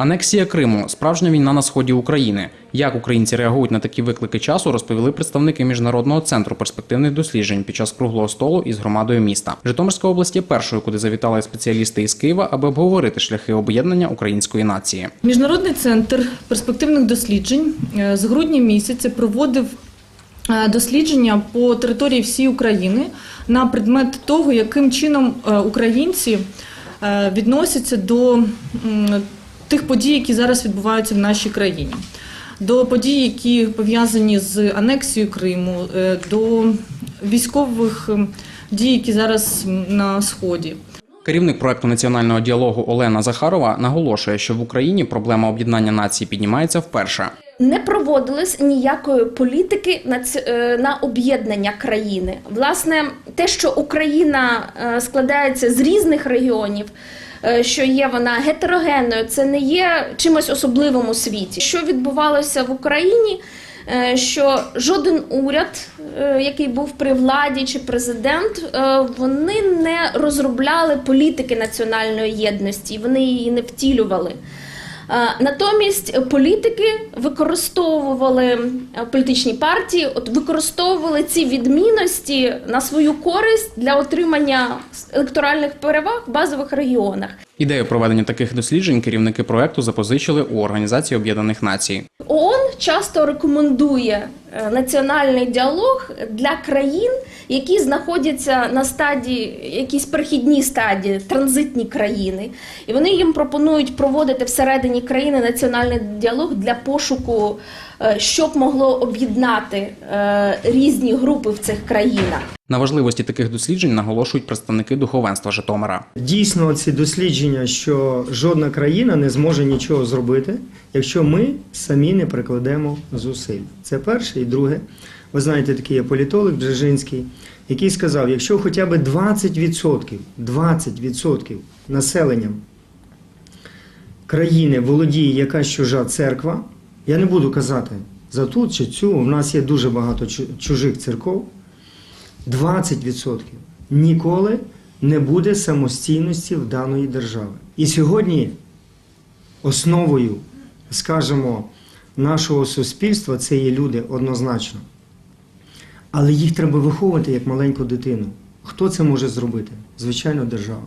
Анексія Криму справжня війна на сході України. Як українці реагують на такі виклики часу, розповіли представники міжнародного центру перспективних досліджень під час круглого столу із громадою міста. Житомирська область є першою, куди завітали спеціалісти із Києва, аби обговорити шляхи об'єднання української нації. Міжнародний центр перспективних досліджень е, з грудня місяця проводив е, дослідження по території всієї України на предмет того, яким чином е, українці відносяться до тих подій, які зараз відбуваються в нашій країні. До подій, які пов'язані з анексією Криму, е, до військових дій, які зараз на сході. Керівник проекту національного діалогу Олена Захарова наголошує, що в Україні проблема об'єднання нації піднімається вперше. Не проводилось ніякої політики на ць- е, на об'єднання країни. Власне, те, що Україна е, складається з різних регіонів. е, Що є вона гетерогенною, це не є чимось особливим у світі. Що відбувалося в Україні? Що жоден уряд, який був при владі чи президент, вони не розробляли політики національної єдності, вони її не втілювали. Натомість політики використовували е, політичні партії, от використовували ці відмінності на свою користь для отримання електоральних переваг в базових регіонах. Ідею проведення таких досліджень керівники проекту запозичили у Організації Об'єднаних Націй. ООН часто рекомендує національний діалог для країн, які знаходяться на стадії, якісь перехідні стадії, транзитні країни, і вони їм пропонують проводити всередині країни національний діалог для пошуку, е, що б могло об'єднати е, різні групи в цих країнах. На важливості таких досліджень наголошують представники духовенства Житомира. Дійсно, ці дослідження, що жодна країна не зможе нічого зробити, якщо ми самі не прикладемо зусиль. Це перше. І друге, ви знаєте, такий є політолог Бжежинський, який сказав, якщо хоча б 20%, 20% населення країни володіє якась чужа церква, я не буду казати за ту чи цю, у нас є дуже багато чужих церков, 20% ніколи не буде самостійності в даної держави. І сьогодні основою, скажімо, нашого суспільства це є люди однозначно. Але їх треба виховувати як маленьку дитину. Хто це може зробити? Звичайно, держава.